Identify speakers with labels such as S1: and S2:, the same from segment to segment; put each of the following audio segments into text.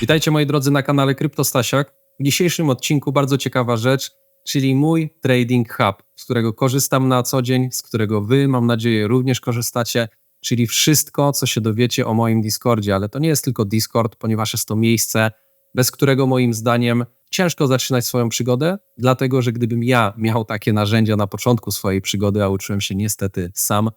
S1: Witajcie moi drodzy na kanale Kryptostasiak. W dzisiejszym odcinku bardzo ciekawa rzecz, czyli mój Trading Hub, z którego korzystam na co dzień, z którego wy, mam nadzieję, również korzystacie, czyli wszystko, co się dowiecie o moim Discordzie, ale to nie jest tylko Discord, ponieważ jest to miejsce, bez którego moim zdaniem ciężko zaczynać swoją przygodę, dlatego że gdybym ja miał takie narzędzia na początku swojej przygody, a uczyłem się niestety sam,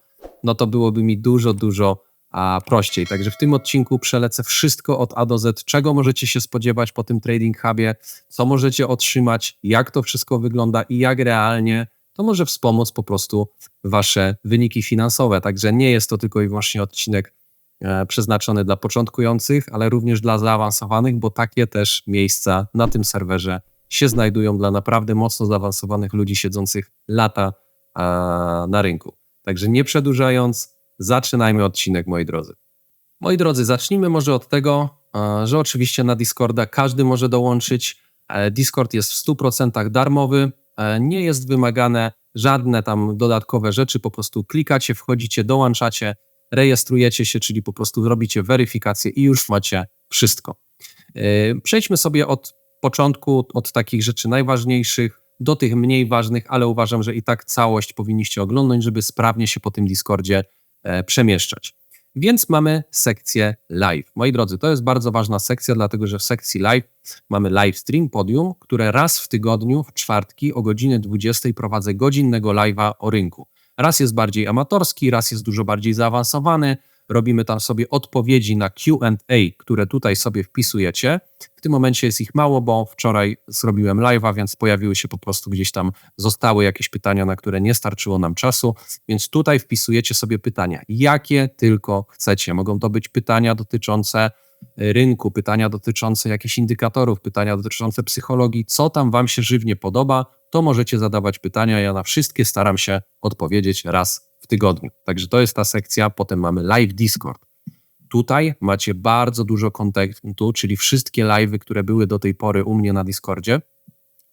S1: no to byłoby mi dużo, dużo a prościej. Także w tym odcinku przelecę wszystko od A do Z, czego możecie się spodziewać po tym Trading Hubie, co możecie otrzymać, jak to wszystko wygląda i jak realnie to może wspomóc po prostu wasze wyniki finansowe. Także nie jest to tylko i wyłącznie odcinek e, przeznaczony dla początkujących, ale również dla zaawansowanych, bo takie też miejsca na tym serwerze się znajdują dla naprawdę mocno zaawansowanych ludzi siedzących lata e, na rynku. Także nie przedłużając, zaczynajmy odcinek, moi drodzy. Moi drodzy, zacznijmy może od tego, e, że oczywiście na Discorda każdy może dołączyć. E, Discord jest w 100% darmowy, e, nie jest wymagane żadne tam dodatkowe rzeczy, po prostu klikacie, wchodzicie, dołączacie, rejestrujecie się, czyli po prostu robicie weryfikację i już macie wszystko. Przejdźmy sobie od początku, od takich rzeczy najważniejszych do tych mniej ważnych, ale uważam, że i tak całość powinniście oglądać, żeby sprawnie się po tym Discordzie przemieszczać. Więc mamy sekcję live. Moi drodzy, to jest bardzo ważna sekcja, dlatego że w sekcji live mamy live stream podium, które raz w tygodniu, w czwartki o godzinie 20 prowadzę godzinnego live'a o rynku. Raz jest bardziej amatorski, raz jest dużo bardziej zaawansowany, robimy tam sobie odpowiedzi na QA, które tutaj sobie wpisujecie. W tym momencie jest ich mało, bo wczoraj zrobiłem live'a, więc pojawiły się po prostu gdzieś tam, zostały jakieś pytania, na które nie starczyło nam czasu, więc tutaj wpisujecie sobie pytania, jakie tylko chcecie. Mogą to być pytania dotyczące rynku, pytania dotyczące jakichś indykatorów, pytania dotyczące psychologii, co tam Wam się żywnie podoba, to możecie zadawać pytania. Ja na wszystkie staram się odpowiedzieć raz w tygodniu. Także to jest ta sekcja. Potem mamy live Discord. Tutaj macie bardzo dużo kontentu, czyli wszystkie live'y, które były do tej pory u mnie na Discordzie,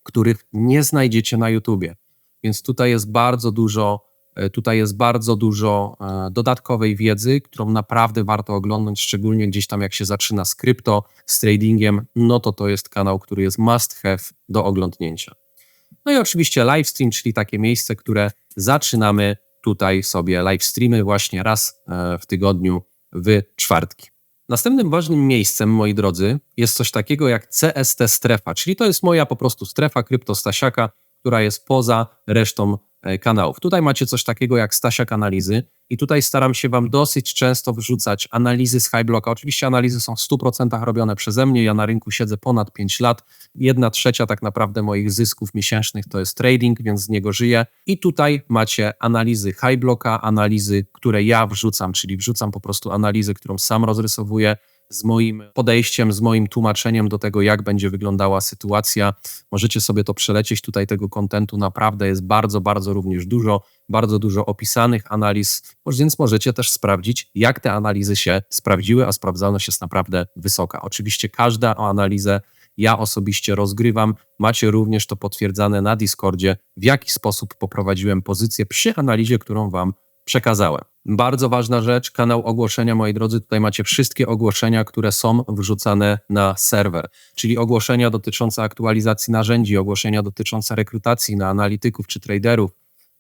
S1: których nie znajdziecie na YouTubie. Więc tutaj jest bardzo dużo, e, tutaj jest bardzo dużo e, dodatkowej wiedzy, którą naprawdę warto oglądać, szczególnie gdzieś tam jak się zaczyna z krypto, z tradingiem, no to to jest kanał, który jest must have do oglądnięcia. No i oczywiście livestream, czyli takie miejsce, które zaczynamy tutaj sobie live streamy właśnie raz e, w tygodniu w czwartki. Następnym ważnym miejscem, moi drodzy, jest coś takiego jak CST strefa, czyli to jest moja po prostu strefa kryptostasiaka, która jest poza resztą kanałów. Tutaj macie coś takiego jak Stasiak Analizy i tutaj staram się Wam dosyć często wrzucać analizy z Highblocka. Oczywiście analizy są w 100% robione przeze mnie, ja na rynku siedzę ponad 5 lat. Jedna trzecia tak naprawdę moich zysków miesięcznych to jest trading, więc z niego żyję. I tutaj macie analizy Highblocka, analizy, które ja wrzucam, czyli wrzucam po prostu analizę, którą sam rozrysowuję, z moim podejściem, z moim tłumaczeniem do tego, jak będzie wyglądała sytuacja. Możecie sobie to przelecieć. Tutaj tego kontentu naprawdę jest bardzo, bardzo również dużo, bardzo dużo opisanych analiz, więc możecie też sprawdzić, jak te analizy się sprawdziły, a sprawdzalność jest naprawdę wysoka. Oczywiście każda analizę ja osobiście rozgrywam. Macie również to potwierdzane na Discordzie, w jaki sposób poprowadziłem pozycję przy analizie, którą Wam przekazałem. Bardzo ważna rzecz, kanał ogłoszenia, moi drodzy, tutaj macie wszystkie ogłoszenia, które są wrzucane na serwer, czyli ogłoszenia dotyczące aktualizacji narzędzi, ogłoszenia dotyczące rekrutacji na analityków czy traderów,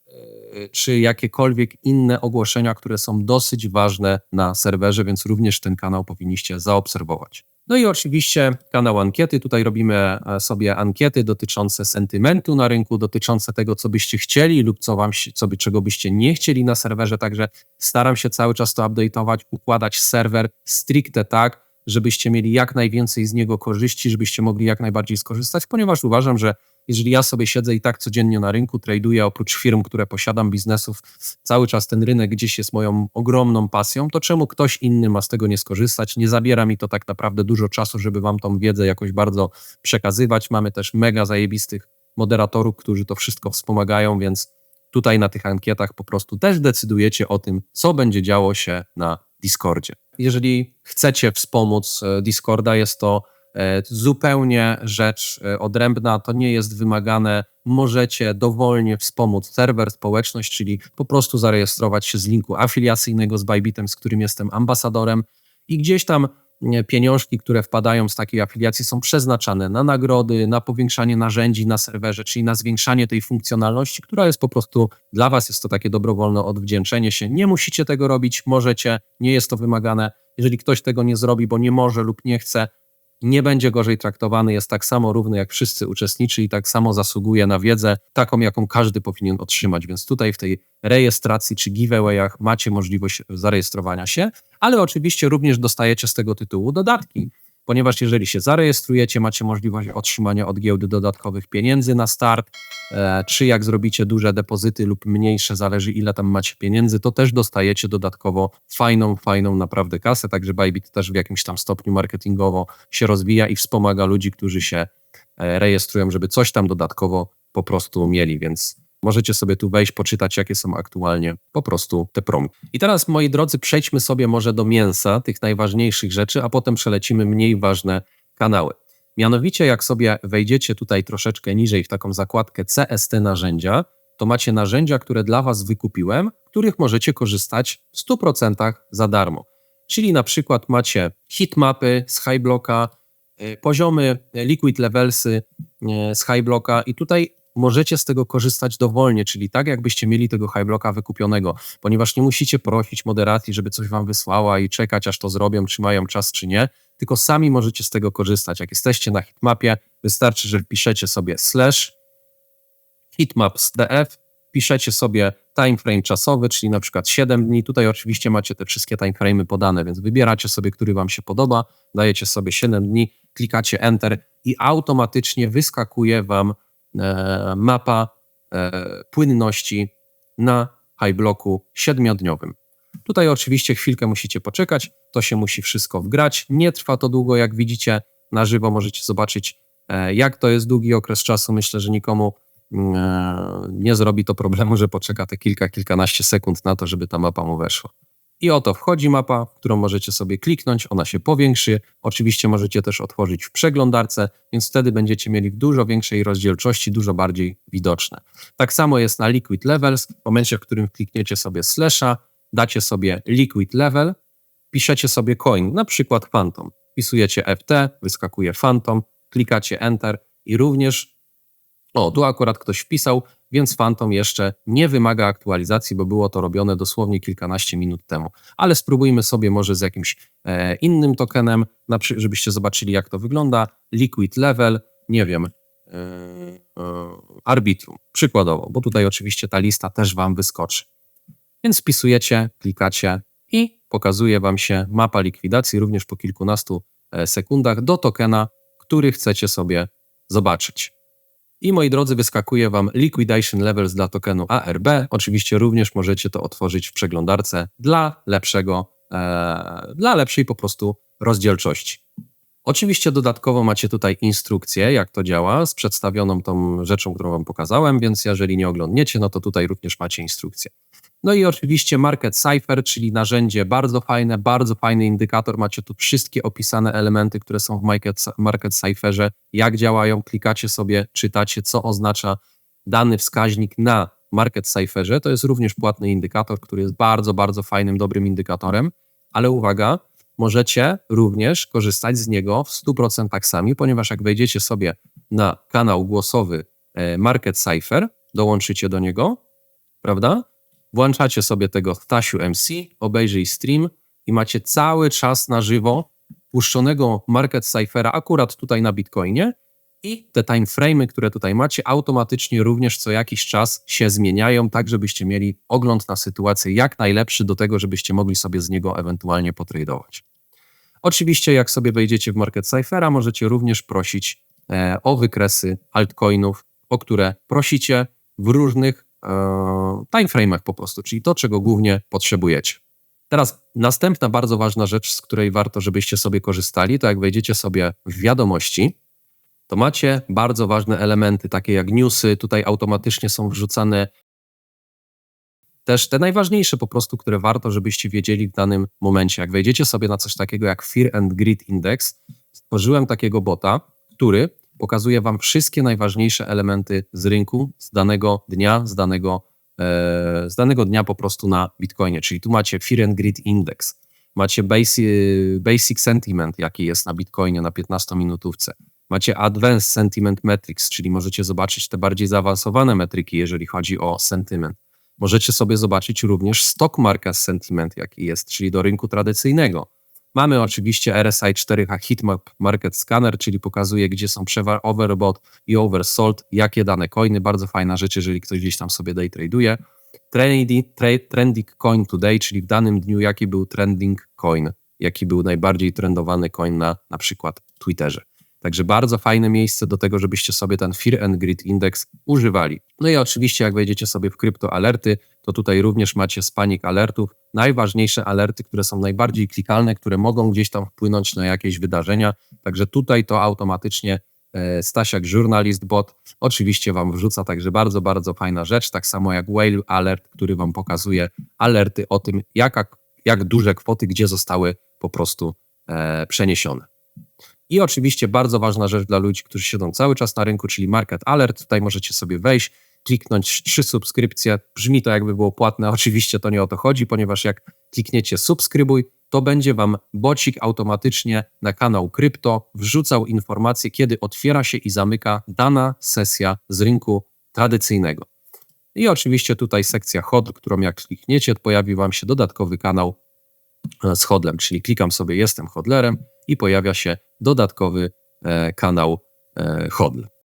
S1: e, czy jakiekolwiek inne ogłoszenia, które są dosyć ważne na serwerze, więc również ten kanał powinniście zaobserwować. No i oczywiście kanał ankiety. Tutaj robimy e, sobie ankiety dotyczące sentymentu na rynku, dotyczące tego, co byście chcieli lub co wam, co czego byście nie chcieli na serwerze. Także staram się cały czas to update'ować, układać serwer stricte tak, żebyście mieli jak najwięcej z niego korzyści, żebyście mogli jak najbardziej skorzystać, ponieważ uważam, że jeżeli ja sobie siedzę i tak codziennie na rynku, traduję oprócz firm, które posiadam, biznesów, cały czas ten rynek gdzieś jest moją ogromną pasją, to czemu ktoś inny ma z tego nie skorzystać? Nie zabiera mi to tak naprawdę dużo czasu, żeby wam tą wiedzę jakoś bardzo przekazywać. Mamy też mega zajebistych moderatorów, którzy to wszystko wspomagają, więc tutaj na tych ankietach po prostu też decydujecie o tym, co będzie działo się na Discordzie. Jeżeli chcecie wspomóc e, Discorda, jest to zupełnie rzecz e, odrębna, to nie jest wymagane. Możecie dowolnie wspomóc serwer, społeczność, czyli po prostu zarejestrować się z linku afiliacyjnego z Bybitem, z którym jestem ambasadorem i gdzieś tam pieniążki, które wpadają z takiej afiliacji są przeznaczane na nagrody, na powiększanie narzędzi na serwerze, czyli na zwiększanie tej funkcjonalności, która jest po prostu dla Was, jest to takie dobrowolne odwdzięczenie się. Nie musicie tego robić, możecie, nie jest to wymagane. Jeżeli ktoś tego nie zrobi, bo nie może lub nie chce, nie będzie gorzej traktowany, jest tak samo równy jak wszyscy uczestniczy i tak samo zasługuje na wiedzę, taką jaką każdy powinien otrzymać. Więc tutaj w tej rejestracji czy giveawayach macie możliwość zarejestrowania się, ale oczywiście również dostajecie z tego tytułu dodatki ponieważ jeżeli się zarejestrujecie, macie możliwość otrzymania od giełdy dodatkowych pieniędzy na start, e, czy jak zrobicie duże depozyty lub mniejsze, zależy ile tam macie pieniędzy, to też dostajecie dodatkowo fajną, fajną naprawdę kasę, także Bybit też w jakimś tam stopniu marketingowo się rozwija i wspomaga ludzi, którzy się e, rejestrują, żeby coś tam dodatkowo po prostu mieli, więc Możecie sobie tu wejść, poczytać, jakie są aktualnie po prostu te promy. I teraz, moi drodzy, przejdźmy sobie może do mięsa, tych najważniejszych rzeczy, a potem przelecimy mniej ważne kanały. Mianowicie, jak sobie wejdziecie tutaj troszeczkę niżej w taką zakładkę CST narzędzia, to macie narzędzia, które dla Was wykupiłem, których możecie korzystać w 100% za darmo. Czyli na przykład macie hitmapy z Highblocka, y, poziomy liquid levelsy y, z Highblocka i tutaj możecie z tego korzystać dowolnie, czyli tak jakbyście mieli tego highblocka wykupionego, ponieważ nie musicie prosić moderacji, żeby coś wam wysłała i czekać, aż to zrobią, czy mają czas, czy nie, tylko sami możecie z tego korzystać. Jak jesteście na hitmapie, wystarczy, że wpiszecie sobie slash hitmaps.df, piszecie sobie timeframe czasowy, czyli na przykład 7 dni. Tutaj oczywiście macie te wszystkie timeframe'y podane, więc wybieracie sobie, który wam się podoba, dajecie sobie 7 dni, klikacie enter i automatycznie wyskakuje wam mapa e, płynności na high blocku siedmiodniowym. Tutaj oczywiście chwilkę musicie poczekać, to się musi wszystko wgrać. Nie trwa to długo, jak widzicie na żywo możecie zobaczyć, e, jak to jest długi okres czasu. Myślę, że nikomu mm, nie zrobi to problemu, że poczeka te kilka, kilkanaście sekund na to, żeby ta mapa mu weszła. I oto wchodzi mapa, którą możecie sobie kliknąć, ona się powiększy. Oczywiście możecie też otworzyć w przeglądarce, więc wtedy będziecie mieli w dużo większej rozdzielczości, dużo bardziej widoczne. Tak samo jest na Liquid Levels. W momencie, w którym klikniecie sobie slasha, dacie sobie Liquid Level, piszecie sobie coin, na przykład Phantom. Wpisujecie FT, wyskakuje Phantom, klikacie Enter i również, o, tu akurat ktoś wpisał, więc Phantom jeszcze nie wymaga aktualizacji, bo było to robione dosłownie kilkanaście minut temu. Ale spróbujmy sobie może z jakimś e, innym tokenem, żebyście zobaczyli jak to wygląda. Liquid Level, nie wiem, e, e, Arbitrum, przykładowo, bo tutaj oczywiście ta lista też Wam wyskoczy. Więc wpisujecie, klikacie i pokazuje Wam się mapa likwidacji również po kilkunastu e, sekundach do tokena, który chcecie sobie zobaczyć. I moi drodzy, wyskakuje Wam Liquidation Levels dla tokenu ARB. Oczywiście również możecie to otworzyć w przeglądarce dla lepszego, e, dla lepszej po prostu rozdzielczości. Oczywiście dodatkowo macie tutaj instrukcję, jak to działa, z przedstawioną tą rzeczą, którą Wam pokazałem, więc jeżeli nie oglądniecie, no to tutaj również macie instrukcję. No i oczywiście Market Cipher, czyli narzędzie bardzo fajne, bardzo fajny indykator. Macie tu wszystkie opisane elementy, które są w Market, Market Cipherze, jak działają, klikacie sobie, czytacie, co oznacza dany wskaźnik na Market Cipherze. To jest również płatny indykator, który jest bardzo, bardzo fajnym, dobrym indykatorem, ale uwaga, możecie również korzystać z niego w 100% sami, ponieważ jak wejdziecie sobie na kanał głosowy e, Market Cipher, dołączycie do niego, prawda? Włączacie sobie tego Stasiu MC, obejrzyj stream i macie cały czas na żywo puszczonego Market Cyphera akurat tutaj na Bitcoinie i te timeframe'y, które tutaj macie, automatycznie również co jakiś czas się zmieniają, tak żebyście mieli ogląd na sytuację jak najlepszy do tego, żebyście mogli sobie z niego ewentualnie potradować. Oczywiście jak sobie wejdziecie w Market Cyphera, możecie również prosić e, o wykresy altcoinów, o które prosicie w różnych timeframe'ach po prostu, czyli to, czego głównie potrzebujecie. Teraz następna bardzo ważna rzecz, z której warto, żebyście sobie korzystali, to jak wejdziecie sobie w wiadomości, to macie bardzo ważne elementy, takie jak newsy, tutaj automatycznie są wrzucane też te najważniejsze po prostu, które warto, żebyście wiedzieli w danym momencie. Jak wejdziecie sobie na coś takiego jak Fear and Greed Index, stworzyłem takiego bota, który pokazuje Wam wszystkie najważniejsze elementy z rynku z danego dnia, z danego, e, z danego dnia po prostu na Bitcoinie. Czyli tu macie Fear and Greed Index, macie basic, sentiment, jaki jest na Bitcoinie na 15-minutówce. Macie Advanced Sentiment Metrics, czyli możecie zobaczyć te bardziej zaawansowane metryki, jeżeli chodzi o sentyment. Możecie sobie zobaczyć również Stock Market Sentiment, jaki jest, czyli do rynku tradycyjnego. Mamy oczywiście RSI 4H Heatmap Market Scanner, czyli pokazuje, gdzie są przewar overbought i oversold, jakie dane coiny. Bardzo fajna rzecz, jeżeli ktoś gdzieś tam sobie day tradeuje. Trendy, trending coin today, czyli w danym dniu, jaki był trending coin, jaki był najbardziej trendowany coin na na przykład Twitterze. Także bardzo fajne miejsce do tego, żebyście sobie ten Fear and Greed Index używali. No i oczywiście, jak wejdziecie sobie w krypto alerty, to tutaj również macie z panic alertów. Najważniejsze alerty, które są najbardziej klikalne, które mogą gdzieś tam wpłynąć na jakieś wydarzenia. Także tutaj to automatycznie e, Stasiak Journalist Bot oczywiście Wam wrzuca, także bardzo, bardzo fajna rzecz. Tak samo jak Whale Alert, który Wam pokazuje alerty o tym, jaka, jak duże kwoty gdzie zostały po prostu e, przeniesione. I oczywiście bardzo ważna rzecz dla ludzi, którzy siedzą cały czas na rynku, czyli Market Alert. Tutaj możecie sobie wejść, kliknąć trzy subskrypcje. Brzmi to jakby było płatne, oczywiście to nie o to chodzi, ponieważ jak klikniecie subskrybuj, to będzie Wam bocik automatycznie na kanał krypto wrzucał informacje, kiedy otwiera się i zamyka dana sesja z rynku tradycyjnego. I oczywiście tutaj sekcja HODL, którą jak klikniecie, pojawi Wam się dodatkowy kanał e, z hodlem, czyli klikam sobie jestem hodlerem i pojawia się dodatkowy e, kanał e, HODL.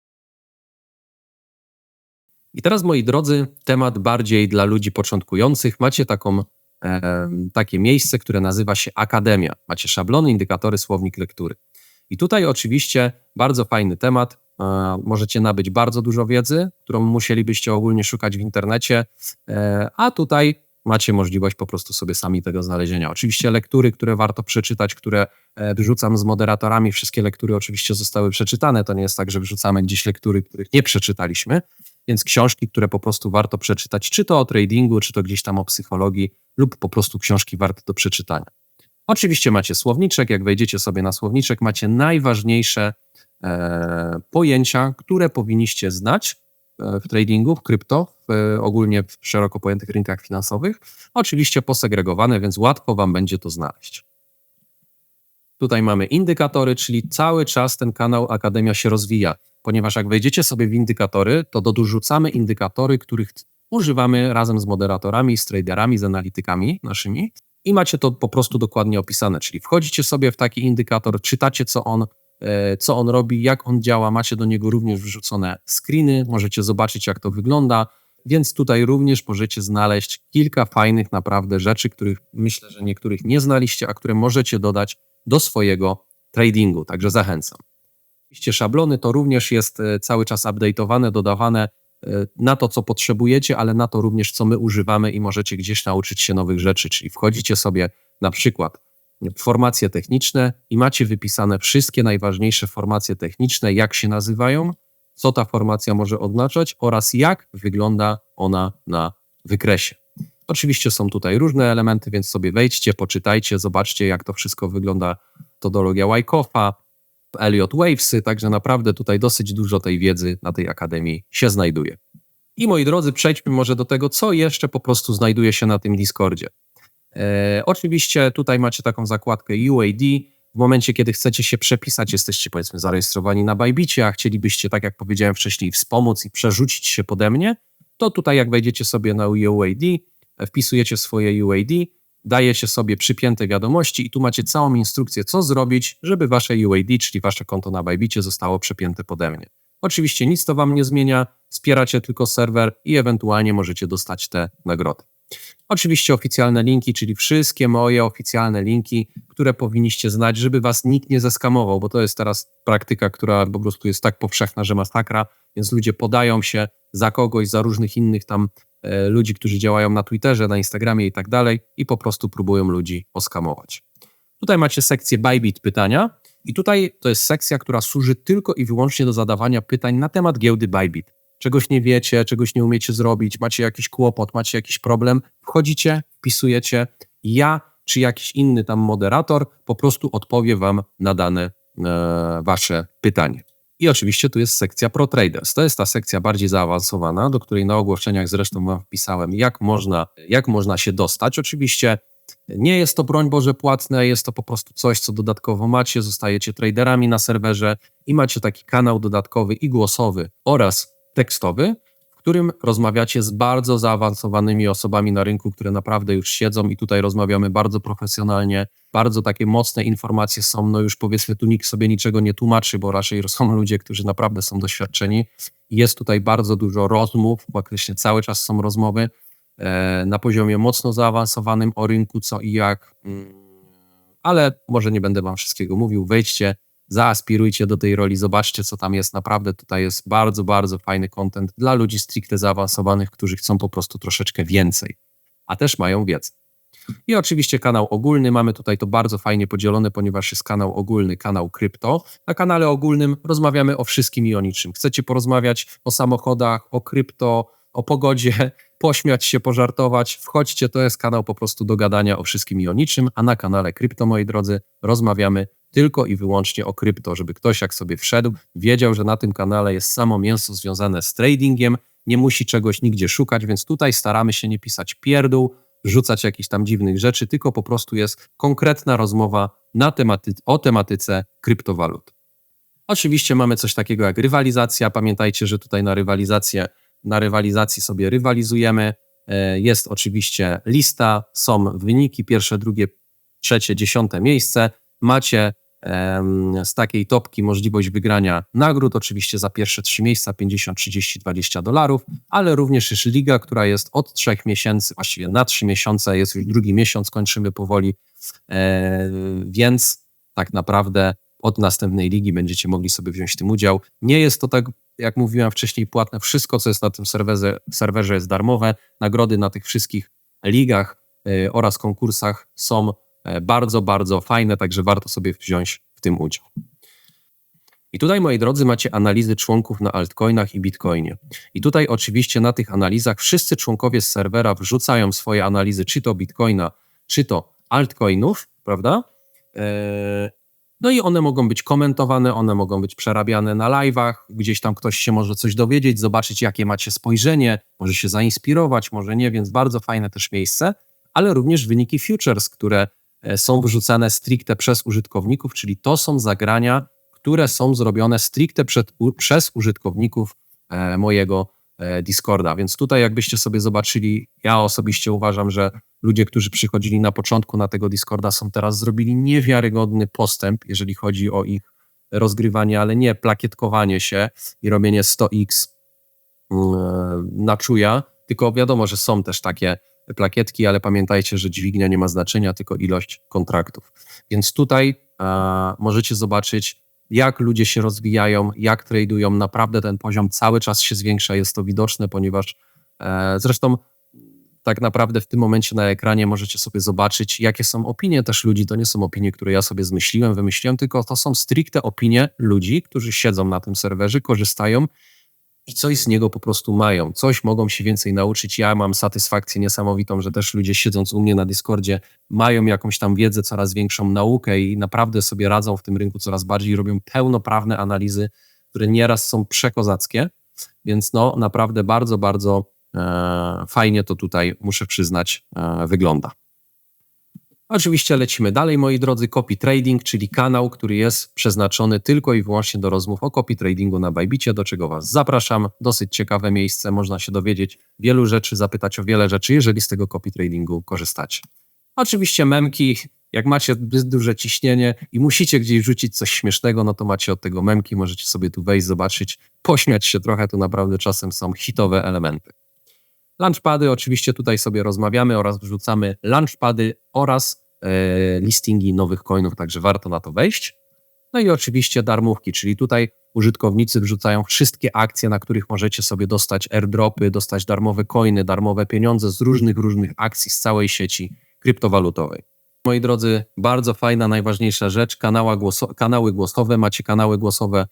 S1: I teraz, moi drodzy, temat bardziej dla ludzi początkujących. Macie taką, e, takie miejsce, które nazywa się Akademia. Macie szablony, indykatory, słownik lektury. I tutaj oczywiście bardzo fajny temat. E, możecie nabyć bardzo dużo wiedzy, którą musielibyście ogólnie szukać w internecie, e, a tutaj macie możliwość po prostu sobie sami tego znalezienia. Oczywiście lektury, które warto przeczytać, które e, wrzucam z moderatorami, wszystkie lektury oczywiście zostały przeczytane. To nie jest tak, że wrzucamy gdzieś lektury, których nie przeczytaliśmy, więc książki, które po prostu warto przeczytać, czy to o tradingu, czy to gdzieś tam o psychologii, lub po prostu książki warte do przeczytania. Oczywiście macie słowniczek, jak wejdziecie sobie na słowniczek, macie najważniejsze e, pojęcia, które powinniście znać e, w tradingu, w krypto, w, ogólnie w szeroko pojętych rynkach finansowych. Oczywiście posegregowane, więc łatwo Wam będzie to znaleźć. Tutaj mamy indykatory, czyli cały czas ten kanał Akademia się rozwija ponieważ jak wejdziecie sobie w indykatory, to dorzucamy indykatory, których używamy razem z moderatorami, z traderami, z analitykami naszymi i macie to po prostu dokładnie opisane, czyli wchodzicie sobie w taki indykator, czytacie co on, e, co on robi, jak on działa, macie do niego również wrzucone screeny, możecie zobaczyć jak to wygląda, więc tutaj również możecie znaleźć kilka fajnych naprawdę rzeczy, których myślę, że niektórych nie znaliście, a które możecie dodać do swojego tradingu, także zachęcam. Oczywiście szablony to również jest e, cały czas update'owane, dodawane e, na to, co potrzebujecie, ale na to również, co my używamy i możecie gdzieś nauczyć się nowych rzeczy. Czyli wchodzicie sobie na przykład w formacje techniczne i macie wypisane wszystkie najważniejsze formacje techniczne, jak się nazywają, co ta formacja może oznaczać oraz jak wygląda ona na wykresie. Oczywiście są tutaj różne elementy, więc sobie wejdźcie, poczytajcie, zobaczcie, jak to wszystko wygląda. Todologia Wyckofa, Elliot Wavesy, także naprawdę tutaj dosyć dużo tej wiedzy na tej akademii się znajduje. I moi drodzy, przejdźmy może do tego, co jeszcze po prostu znajduje się na tym Discordzie. E, oczywiście tutaj macie taką zakładkę UAD. W momencie, kiedy chcecie się przepisać, jesteście powiedzmy zarejestrowani na Bajbicie, a chcielibyście, tak jak powiedziałem wcześniej, wspomóc i przerzucić się pode mnie, to tutaj jak wejdziecie sobie na UAD, wpisujecie swoje UAD, dajecie sobie przypięte wiadomości i tu macie całą instrukcję, co zrobić, żeby wasze UAD, czyli wasze konto na Bajbicie zostało przepięte pode mnie. Oczywiście nic to wam nie zmienia, wspieracie tylko serwer i ewentualnie możecie dostać te nagrody. Oczywiście oficjalne linki, czyli wszystkie moje oficjalne linki, które powinniście znać, żeby was nikt nie zeskamował, bo to jest teraz praktyka, która po prostu jest tak powszechna, że masakra, więc ludzie podają się za kogoś, za różnych innych tam E, ludzi, którzy działają na Twitterze, na Instagramie i tak dalej i po prostu próbują ludzi oskamować. Tutaj macie sekcję Bybit pytania i tutaj to jest sekcja, która służy tylko i wyłącznie do zadawania pytań na temat giełdy Bybit. Czegoś nie wiecie, czegoś nie umiecie zrobić, macie jakiś kłopot, macie jakiś problem, wchodzicie, wpisujecie, ja czy jakiś inny tam moderator po prostu odpowie wam na dane e, wasze pytanie. I oczywiście tu jest sekcja Pro Traders. To jest ta sekcja bardziej zaawansowana, do której na ogłoszeniach zresztą wam wpisałem, jak można, jak można się dostać. Oczywiście Nie jest to broń Boże płatne, jest to po prostu coś, co dodatkowo macie, zostajecie traderami na serwerze i macie taki kanał dodatkowy i głosowy oraz tekstowy, którym rozmawiacie z bardzo zaawansowanymi osobami na rynku, które naprawdę już siedzą i tutaj rozmawiamy bardzo profesjonalnie, bardzo takie mocne informacje są, no już powiedzmy tu nikt sobie niczego nie tłumaczy, bo raczej są ludzie, którzy naprawdę są doświadczeni. Jest tutaj bardzo dużo rozmów, praktycznie cały czas są rozmowy, E, na poziomie mocno zaawansowanym o rynku, co i jak. Mm, ale może nie będę Wam wszystkiego mówił. Wejdźcie, zaaspirujcie do tej roli, zobaczcie, co tam jest. Naprawdę tutaj jest bardzo, bardzo fajny content dla ludzi stricte zaawansowanych, którzy chcą po prostu troszeczkę więcej, a też mają wiedzę. I oczywiście kanał ogólny. Mamy tutaj to bardzo fajnie podzielone, ponieważ jest kanał ogólny, kanał krypto. Na kanale ogólnym rozmawiamy o wszystkim i o niczym. Chcecie porozmawiać o samochodach, o krypto, o pogodzie, pośmiać się, pożartować. Wchodźcie, to jest kanał po prostu do gadania o wszystkim i o niczym, a na kanale Krypto, moi drodzy, rozmawiamy tylko i wyłącznie o krypto, żeby ktoś jak sobie wszedł, wiedział, że na tym kanale jest samo mięso związane z tradingiem, nie musi czegoś nigdzie szukać, więc tutaj staramy się nie pisać pierdół, rzucać jakichś tam dziwnych rzeczy, tylko po prostu jest konkretna rozmowa na tematy o tematyce kryptowalut. Oczywiście mamy coś takiego jak rywalizacja. Pamiętajcie, że tutaj na rywalizację na rywalizacji sobie rywalizujemy. E, jest oczywiście lista, są wyniki, pierwsze, drugie, trzecie, dziesiąte miejsce. Macie z takiej topki możliwość wygrania nagród, oczywiście za pierwsze trzy miejsca 50, 30, 20 dolarów, ale również jest liga, która jest od trzech miesięcy, właściwie na trzy miesiące, jest już drugi miesiąc, kończymy powoli, e, więc tak naprawdę od następnej ligi będziecie mogli sobie wziąć w tym udział. Nie jest to tak jak mówiłem wcześniej, płatne. Wszystko, co jest na tym serwerze, serwerze jest darmowe. Nagrody na tych wszystkich ligach y, oraz konkursach są e, bardzo, bardzo fajne, także warto sobie wziąć w tym udział. I tutaj, moi drodzy, macie analizy członków na altcoinach i bitcoinie. I tutaj oczywiście na tych analizach wszyscy członkowie z serwera wrzucają swoje analizy, czy to bitcoina, czy to altcoinów, prawda? E, no i one mogą być komentowane, one mogą być przerabiane na live'ach, gdzieś tam ktoś się może coś dowiedzieć, zobaczyć jakie macie spojrzenie, może się zainspirować, może nie, więc bardzo fajne też miejsce, ale również wyniki futures, które e, są wrzucane stricte przez użytkowników, czyli to są zagrania, które są zrobione stricte przed, przez użytkowników e, mojego E, Discorda. Więc tutaj, jakbyście sobie zobaczyli, ja osobiście uważam, że ludzie, którzy przychodzili na początku na tego Discorda, są teraz zrobili niewiarygodny postęp, jeżeli chodzi o ich rozgrywanie, ale nie plakietkowanie się i robienie 100x mm, e, na czuja, tylko wiadomo, że są też takie plakietki, ale pamiętajcie, że dźwignia nie ma znaczenia, tylko ilość kontraktów. Więc tutaj a, możecie zobaczyć jak ludzie się rozwijają, jak tradują. Naprawdę ten poziom cały czas się zwiększa, jest to widoczne, ponieważ e, zresztą tak naprawdę w tym momencie na ekranie możecie sobie zobaczyć, jakie są opinie też ludzi. To nie są opinie, które ja sobie zmyśliłem, wymyśliłem, tylko to są stricte opinie ludzi, którzy siedzą na tym serwerze, korzystają i coś z niego po prostu mają, coś mogą się więcej nauczyć. Ja mam satysfakcję niesamowitą, że też ludzie siedząc u mnie na Discordzie mają jakąś tam wiedzę, coraz większą naukę i naprawdę sobie radzą w tym rynku coraz bardziej, robią pełnoprawne analizy, które nieraz są przekozackie, więc no naprawdę bardzo, bardzo fajnie to tutaj, muszę przyznać, e, wygląda. Oczywiście lecimy dalej, moi drodzy. Copy Trading, czyli kanał, który jest przeznaczony tylko i wyłącznie do rozmów o copy tradingu na Bajbicie, do czego Was zapraszam. Dosyć ciekawe miejsce, można się dowiedzieć wielu rzeczy, zapytać o wiele rzeczy, jeżeli z tego copy tradingu korzystacie. Oczywiście memki, jak macie duże ciśnienie i musicie gdzieś rzucić coś śmiesznego, no to macie od tego memki, możecie sobie tu wejść, zobaczyć, pośmiać się trochę, tu naprawdę czasem są hitowe elementy. Launchpady, oczywiście tutaj sobie rozmawiamy oraz wrzucamy launchpady oraz e, listingi nowych coinów, także warto na to wejść. No i oczywiście darmówki, czyli tutaj użytkownicy wrzucają wszystkie akcje, na których możecie sobie dostać airdropy, dostać darmowe coiny, darmowe pieniądze z różnych, różnych akcji z całej sieci kryptowalutowej. Moi drodzy, bardzo fajna, najważniejsza rzecz, kanały głosowe, macie kanały głosowe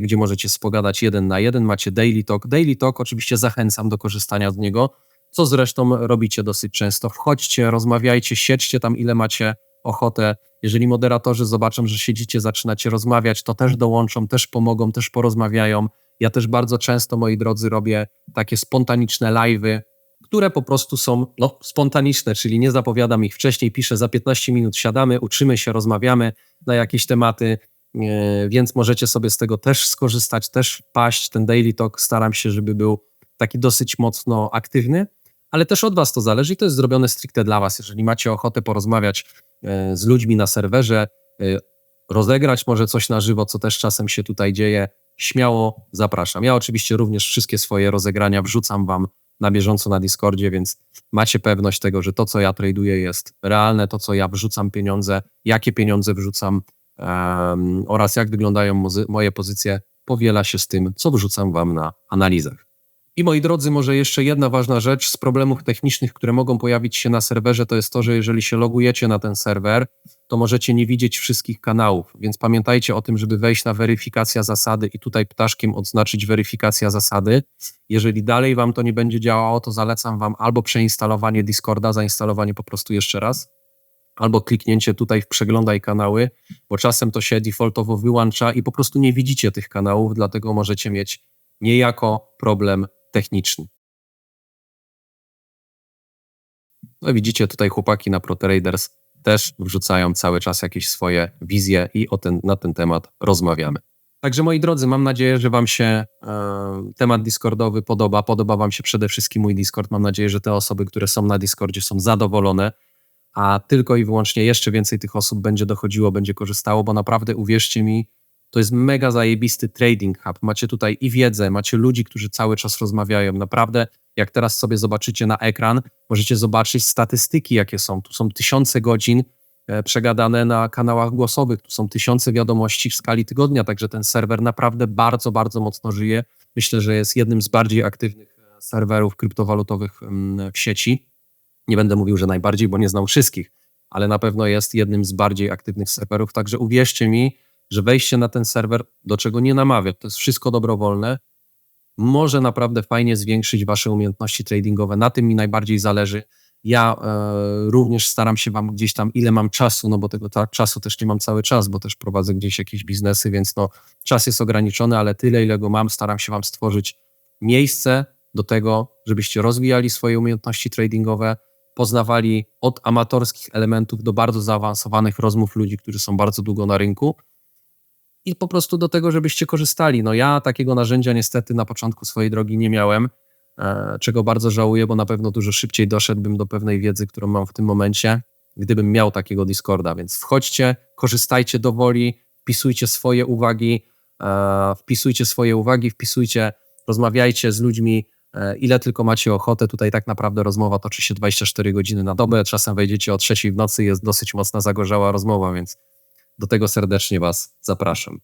S1: gdzie możecie spogadać jeden na jeden. Macie Daily Talk. Daily Talk oczywiście zachęcam do korzystania z niego, co zresztą robicie dosyć często. Wchodźcie, rozmawiajcie, siedźcie tam ile macie ochotę. Jeżeli moderatorzy zobaczą, że siedzicie, zaczynacie rozmawiać, to też dołączą, też pomogą, też porozmawiają. Ja też bardzo często, moi drodzy, robię takie spontaniczne live'y, które po prostu są no, spontaniczne, czyli nie zapowiadam ich wcześniej, piszę za 15 minut, siadamy, uczymy się, rozmawiamy na jakieś tematy, e, więc możecie sobie z tego też skorzystać, też paść. Ten daily talk staram się, żeby był taki dosyć mocno aktywny, ale też od Was to zależy i to jest zrobione stricte dla Was. Jeżeli macie ochotę porozmawiać e, z ludźmi na serwerze, e, rozegrać może coś na żywo, co też czasem się tutaj dzieje, śmiało zapraszam. Ja oczywiście również wszystkie swoje rozegrania wrzucam Wam na bieżąco na Discordzie, więc macie pewność tego, że to, co ja traduję, jest realne, to, co ja wrzucam pieniądze, jakie pieniądze wrzucam um, oraz jak wyglądają moje pozycje, powiela się z tym, co wrzucam Wam na analizach. I moi drodzy, może jeszcze jedna ważna rzecz z problemów technicznych, które mogą pojawić się na serwerze, to jest to, że jeżeli się logujecie na ten serwer, to możecie nie widzieć wszystkich kanałów, więc pamiętajcie o tym, żeby wejść na weryfikacja zasady i tutaj ptaszkiem odznaczyć weryfikacja zasady. Jeżeli dalej Wam to nie będzie działało, to zalecam Wam albo przeinstalowanie Discorda, zainstalowanie po prostu jeszcze raz, albo kliknięcie tutaj w przeglądaj kanały, bo czasem to się defaultowo wyłącza i po prostu nie widzicie tych kanałów, dlatego możecie mieć niejako problem techniczny. No widzicie tutaj chłopaki na ProTraders też wrzucają cały czas jakieś swoje wizje i o ten, na ten temat rozmawiamy. Także moi drodzy, mam nadzieję, że Wam się e, temat Discordowy podoba. Podoba Wam się przede wszystkim mój Discord. Mam nadzieję, że te osoby, które są na Discordzie, są zadowolone, a tylko i wyłącznie jeszcze więcej tych osób będzie dochodziło, będzie korzystało, bo naprawdę uwierzcie mi, to jest mega zajebisty trading hub. Macie tutaj i wiedzę, macie ludzi, którzy cały czas rozmawiają. Naprawdę, jak teraz sobie zobaczycie na ekran, możecie zobaczyć statystyki, jakie są. Tu są tysiące godzin e, przegadane na kanałach głosowych, tu są tysiące wiadomości w skali tygodnia, także ten serwer naprawdę bardzo, bardzo mocno żyje. Myślę, że jest jednym z bardziej aktywnych e, serwerów kryptowalutowych mm, w sieci. Nie będę mówił, że najbardziej, bo nie znam wszystkich, ale na pewno jest jednym z bardziej aktywnych serwerów, także uwierzcie mi, że wejście na ten serwer, do czego nie namawiam, to jest wszystko dobrowolne, może naprawdę fajnie zwiększyć Wasze umiejętności tradingowe. Na tym mi najbardziej zależy. Ja e, również staram się Wam gdzieś tam, ile mam czasu, no bo tego tak, czasu też nie mam cały czas, bo też prowadzę gdzieś jakieś biznesy, więc no, czas jest ograniczony, ale tyle, ile go mam, staram się Wam stworzyć miejsce do tego, żebyście rozwijali swoje umiejętności tradingowe, poznawali od amatorskich elementów do bardzo zaawansowanych rozmów ludzi, którzy są bardzo długo na rynku i po prostu do tego, żebyście korzystali. No ja takiego narzędzia niestety na początku swojej drogi nie miałem, e, czego bardzo żałuję, bo na pewno dużo szybciej doszedłbym do pewnej wiedzy, którą mam w tym momencie, gdybym miał takiego Discorda. Więc wchodźcie, korzystajcie do woli, wpisujcie swoje uwagi, e, wpisujcie swoje uwagi, wpisujcie, rozmawiajcie z ludźmi, ile tylko macie ochotę. Tutaj tak naprawdę rozmowa toczy się 24 godziny na dobę. Czasem wejdziecie o trzeciej w nocy, jest dosyć mocna, zagorzała rozmowa, więc do tego serdecznie Was zapraszam.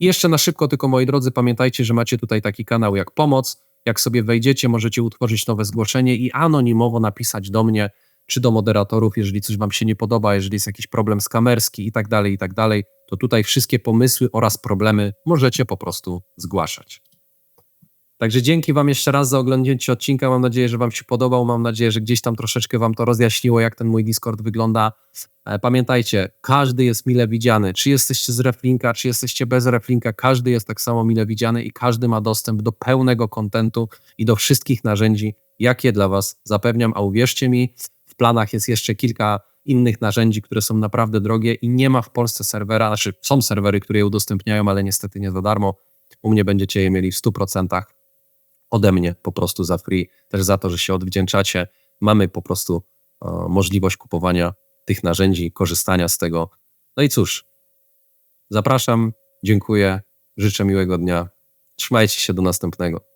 S1: I jeszcze na szybko, tylko moi drodzy, pamiętajcie, że macie tutaj taki kanał jak pomoc. Jak sobie wejdziecie, możecie utworzyć nowe zgłoszenie i anonimowo napisać do mnie czy do moderatorów, jeżeli coś Wam się nie podoba, jeżeli jest jakiś problem skamerski i tak dalej, i tak dalej, to tutaj wszystkie pomysły oraz problemy możecie po prostu zgłaszać. Także dzięki Wam jeszcze raz za oglądnięcie odcinka. Mam nadzieję, że Wam się podobał. Mam nadzieję, że gdzieś tam troszeczkę Wam to rozjaśniło, jak ten mój Discord wygląda. E, pamiętajcie, każdy jest mile widziany. Czy jesteście z Reflinka, czy jesteście bez Reflinka, każdy jest tak samo mile widziany i każdy ma dostęp do pełnego kontentu i do wszystkich narzędzi, jakie dla Was zapewniam. A uwierzcie mi, w planach jest jeszcze kilka innych narzędzi, które są naprawdę drogie i nie ma w Polsce serwera, znaczy są serwery, które je udostępniają, ale niestety nie za darmo. U mnie będziecie je mieli w 100% ode mnie po prostu za free, też za to, że się odwdzięczacie. Mamy po prostu e, możliwość kupowania tych narzędzi, korzystania z tego. No i cóż, zapraszam, dziękuję, życzę miłego dnia. Trzymajcie się do następnego.